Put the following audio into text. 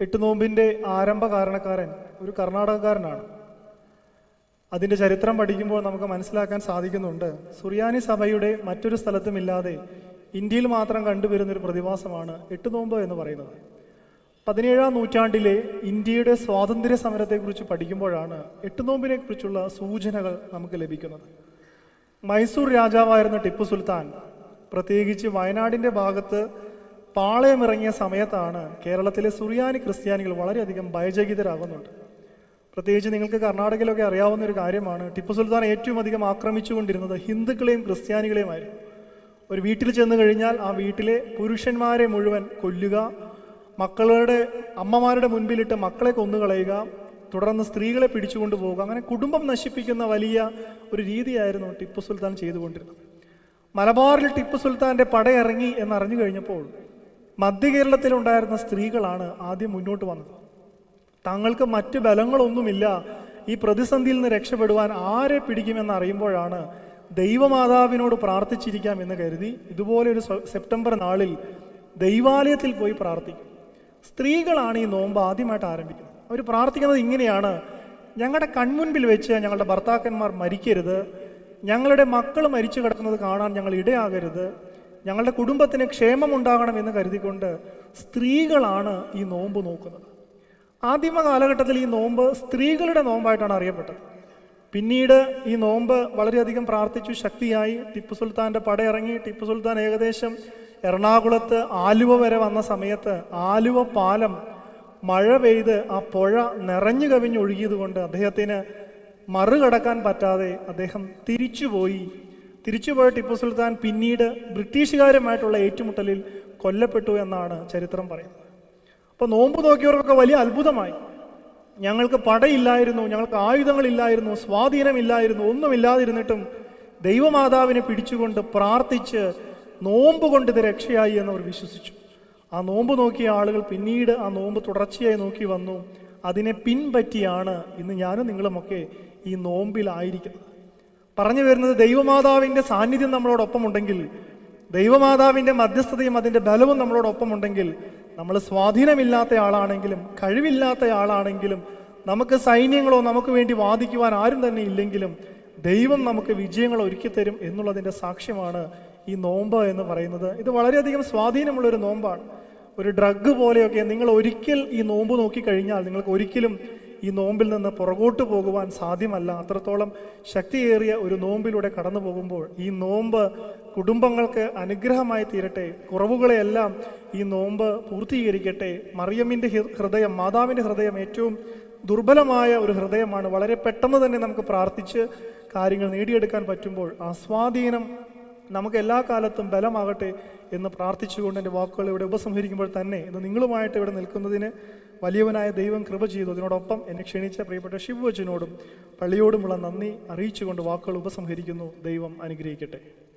എട്ട് നോമ്പിന്റെ ആരംഭ കാരണക്കാരൻ ഒരു കർണാടകക്കാരനാണ്. അതിന്റെ ചരിത്രം പഠിക്കുമ്പോൾ നമുക്ക് മനസ്സിലാക്കാൻ സാധിക്കുന്നുണ്ട്. സുറിയാനി സഭയുടെ മറ്റൊരു സ്ഥലത്തുമില്ലാതെ ഇന്ത്യയിൽ മാത്രം കണ്ടുവരുന്നൊരു പ്രതിഭാസമാണ് എട്ട് നോമ്പ് എന്ന് പറയുന്നത്. പതിനേഴാം നൂറ്റാണ്ടിലെ ഇന്ത്യയുടെ സ്വാതന്ത്ര്യ സമരത്തെക്കുറിച്ച് പഠിക്കുമ്പോഴാണ് എട്ട് നോമ്പിനെ കുറിച്ചുള്ള സൂചനകൾ നമുക്ക് ലഭിക്കുന്നത്. മൈസൂർ രാജാവായിരുന്ന ടിപ്പു സുൽത്താൻ പ്രത്യേകിച്ച് വയനാടിന്റെ ഭാഗത്ത് പാളയമിറങ്ങിയ സമയത്താണ് കേരളത്തിലെ സുറിയാനി ക്രിസ്ത്യാനികൾ വളരെയധികം ഭയചകിതരാകുന്നുണ്ട്. പ്രത്യേകിച്ച് നിങ്ങൾക്ക് കർണാടകയിലൊക്കെ അറിയാവുന്ന ഒരു കാര്യമാണ് ടിപ്പു സുൽത്താൻ ഏറ്റവും അധികം ആക്രമിച്ചുകൊണ്ടിരുന്നത് ഹിന്ദുക്കളെയും ക്രിസ്ത്യാനികളെയുമായിരുന്നു. ഒരു വീട്ടിൽ ചെന്ന് കഴിഞ്ഞാൽ ആ വീട്ടിലെ പുരുഷന്മാരെ മുഴുവൻ കൊല്ലുക മക്കളുടെ അമ്മമാരുടെ മുൻപിലിട്ട് മക്കളെ കൊന്നുകളയുക തുടർന്ന് സ്ത്രീകളെ പിടിച്ചുകൊണ്ട് പോവുക അങ്ങനെ കുടുംബം നശിപ്പിക്കുന്ന വലിയ ഒരു രീതിയായിരുന്നു ടിപ്പു സുൽത്താൻ ചെയ്തുകൊണ്ടിരുന്നത്. മലബാറിൽ ടിപ്പു സുൽത്താന്റെ പടയിറങ്ങി എന്നറിഞ്ഞു കഴിഞ്ഞപ്പോൾ മധ്യ കേരളത്തിലുണ്ടായിരുന്ന സ്ത്രീകളാണ് ആദ്യം മുന്നോട്ട് വന്നത്. തങ്ങൾക്ക് മറ്റ് ബലങ്ങളൊന്നുമില്ല. ഈ പ്രതിസന്ധിയിൽ നിന്ന് രക്ഷപ്പെടുവാൻ ആരെ പിടിക്കുമെന്ന് അറിയുമ്പോഴാണ് ദൈവമാതാവിനോട് പ്രാർത്ഥിച്ചിരിക്കാം എന്ന് കരുതി ഇതുപോലെ ഒരു സെപ്റ്റംബർ നാളിൽ ദൈവാലയത്തിൽ പോയി പ്രാർത്ഥിക്കും. സ്ത്രീകളാണ് ഈ നോമ്പ് ആദ്യമായിട്ട് ആരംഭിക്കുന്നത്. അവർ പ്രാർത്ഥിക്കുന്നത് ഇങ്ങനെയാണ്. ഞങ്ങളുടെ കൺമുൻപിൽ വെച്ച് ഞങ്ങളുടെ ഭർത്താക്കന്മാർ മരിക്കരുത്. ഞങ്ങളുടെ മക്കൾ മരിച്ചു കിടക്കുന്നത് കാണാൻ ഞങ്ങൾ ഇടയാകരുത്. ഞങ്ങളുടെ കുടുംബത്തിന് ക്ഷേമമുണ്ടാകണം എന്ന് കരുതിക്കൊണ്ട് സ്ത്രീകളാണ് ഈ നോമ്പ് നോക്കുന്നത്. ആദിമ കാലഘട്ടത്തിൽ ഈ നോമ്പ് സ്ത്രീകളുടെ നോമ്പായിട്ടാണ് അറിയപ്പെട്ടത്. പിന്നീട് ഈ നോമ്പ് വളരെയധികം പ്രാർത്ഥിച്ചു ശക്തിയായി. ടിപ്പു സുൽത്താന്റെ പടയിറങ്ങി. ടിപ്പു സുൽത്താൻ ഏകദേശം എറണാകുളത്ത് ആലുവ വരെ വന്ന സമയത്ത് ആലുവ പാലം മഴ പെയ്ത് ആ പുഴ നിറഞ്ഞു കവിഞ്ഞൊഴുകിയതുകൊണ്ട് അദ്ദേഹത്തിന് മറുകടക്കാൻ പറ്റാതെ അദ്ദേഹം തിരിച്ചുപോയി. തിരിച്ചുപോയ ടിപ്പു സുൽത്താൻ പിന്നീട് ബ്രിട്ടീഷുകാരുമായിട്ടുള്ള ഏറ്റുമുട്ടലിൽ കൊല്ലപ്പെട്ടു എന്നാണ് ചരിത്രം പറയുന്നത്. അപ്പോൾ നോമ്പ് നോക്കിയവർക്കൊക്കെ വലിയ അത്ഭുതമായി. ഞങ്ങൾക്ക് പടയില്ലായിരുന്നു ഞങ്ങൾക്ക് ആയുധങ്ങളില്ലായിരുന്നു സ്വാധീനമില്ലായിരുന്നു ഒന്നുമില്ലാതിരുന്നിട്ടും ദൈവമാതാവിനെ പിടിച്ചുകൊണ്ട് പ്രാർത്ഥിച്ച് നോമ്പ് കൊണ്ട് ഇത് രക്ഷയായി എന്നവർ വിശ്വസിച്ചു. ആ നോമ്പ് നോക്കിയ ആളുകൾ പിന്നീട് ആ നോമ്പ് തുടർച്ചയായി നോക്കി വന്നു. അതിനെ പിൻപറ്റിയാണ് ഇന്ന് ഞാനും നിങ്ങളുമൊക്കെ ഈ നോമ്പിലായിരിക്കുന്നത് പറഞ്ഞു വരുന്നത് ദൈവമാതാവിന്റെ സാന്നിധ്യം നമ്മളോടൊപ്പം ഉണ്ടെങ്കിൽ ദൈവമാതാവിന്റെ മധ്യസ്ഥതയും അതിന്റെ ബലവും നമ്മളോടൊപ്പം ഉണ്ടെങ്കിൽ നമ്മൾ സ്വാധീനമില്ലാത്ത ആളാണെങ്കിലും കഴിവില്ലാത്ത ആളാണെങ്കിലും നമുക്ക് സൈന്യങ്ങളോ നമുക്ക് വേണ്ടി വാദിക്കുവാൻ ആരും തന്നെ ഇല്ലെങ്കിലും ദൈവം നമുക്ക് വിജയങ്ങൾ ഒരുക്കി തരും എന്നുള്ളതിന്റെ സാക്ഷ്യമാണ് ഈ നോമ്പ് എന്ന് പറയുന്നത്. ഇത് വളരെയധികം സ്വാധീനമുള്ള ഒരു നോമ്പാണ്. ഒരു ഡ്രഗ് പോലെയൊക്കെ നിങ്ങൾ ഒരിക്കൽ ഈ നോമ്പ് നോക്കിക്കഴിഞ്ഞാൽ നിങ്ങൾക്ക് ഒരിക്കലും ഈ നോമ്പിൽ നിന്ന് പുറകോട്ട് പോകുവാൻ സാധ്യമല്ല. അത്രത്തോളം ശക്തിയേറിയ ഒരു നോമ്പിലൂടെ കടന്നു പോകുമ്പോൾ ഈ നോമ്പ് കുടുംബങ്ങൾക്ക് അനുഗ്രഹമായി തീരട്ടെ. കുറവുകളെയെല്ലാം ഈ നോമ്പ് പൂർത്തീകരിക്കട്ടെ. മറിയമ്മിന്റെ ഹൃദയം മാതാവിന്റെ ഹൃദയം ഏറ്റവും ദുർബലമായ ഒരു ഹൃദയമാണ്. വളരെ പെട്ടെന്ന് തന്നെ നമുക്ക് പ്രാർത്ഥിച്ച് കാര്യങ്ങൾ നേടിയെടുക്കാൻ പറ്റുമ്പോൾ ആ സ്വാധീനം നമുക്ക് എല്ലാ കാലത്തും ബലമാകട്ടെ. എന്ന് പ്രാർത്ഥിച്ചുകൊണ്ട് എന്റെ വാക്കുകൾ ഇവിടെ ഉപസംഹരിക്കുമ്പോൾ തന്നെ ഇന്ന് നിങ്ങളുമായിട്ട് ഇവിടെ നിൽക്കുന്നതിന് വലിയവനായ ദൈവം കൃപ ചെയ്തു. അതിനോടൊപ്പം എന്നെ ക്ഷണിച്ച പ്രിയപ്പെട്ട ശിവവച്ചനോടും പള്ളിയോടുമുള്ള നന്ദി അറിയിച്ചുകൊണ്ട് വാക്കുകൾ ഉപസംഹരിക്കുന്നു. ദൈവം അനുഗ്രഹിക്കട്ടെ.